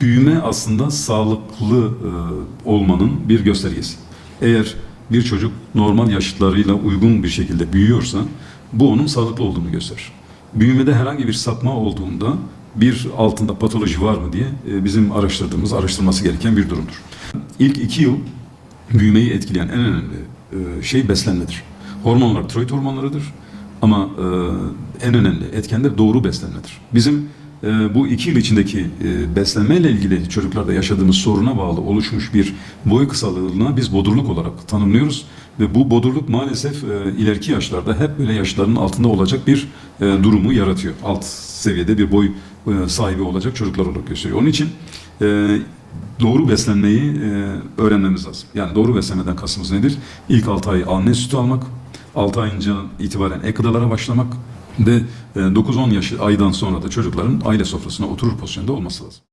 büyüme aslında sağlıklı e, olmanın bir göstergesi. Eğer bir çocuk normal yaşıtlarıyla uygun bir şekilde büyüyorsa bu onun sağlıklı olduğunu gösterir. Büyümede herhangi bir sapma olduğunda bir altında patoloji var mı diye e, bizim araştırdığımız, araştırması gereken bir durumdur. İlk iki yıl büyümeyi etkileyen en önemli e, şey beslenmedir. Hormonlar tiroid hormonlarıdır ama e, en önemli etken de doğru beslenmedir. Bizim e, bu iki yıl içindeki e, beslenmeyle ilgili çocuklarda yaşadığımız soruna bağlı oluşmuş bir boy kısalığına biz bodurluk olarak tanımlıyoruz. Ve bu bodurluk maalesef e, ileriki yaşlarda hep böyle yaşlarının altında olacak bir e, durumu yaratıyor. Alt seviyede bir boy sahibi olacak çocuklar olarak gösteriyor. Onun için doğru beslenmeyi öğrenmemiz lazım. Yani doğru beslenmeden kastımız nedir? İlk 6 ay anne sütü almak, 6 ayınca itibaren ek gıdalara başlamak ve e, 9-10 yaş aydan sonra da çocukların aile sofrasına oturur pozisyonda olması lazım.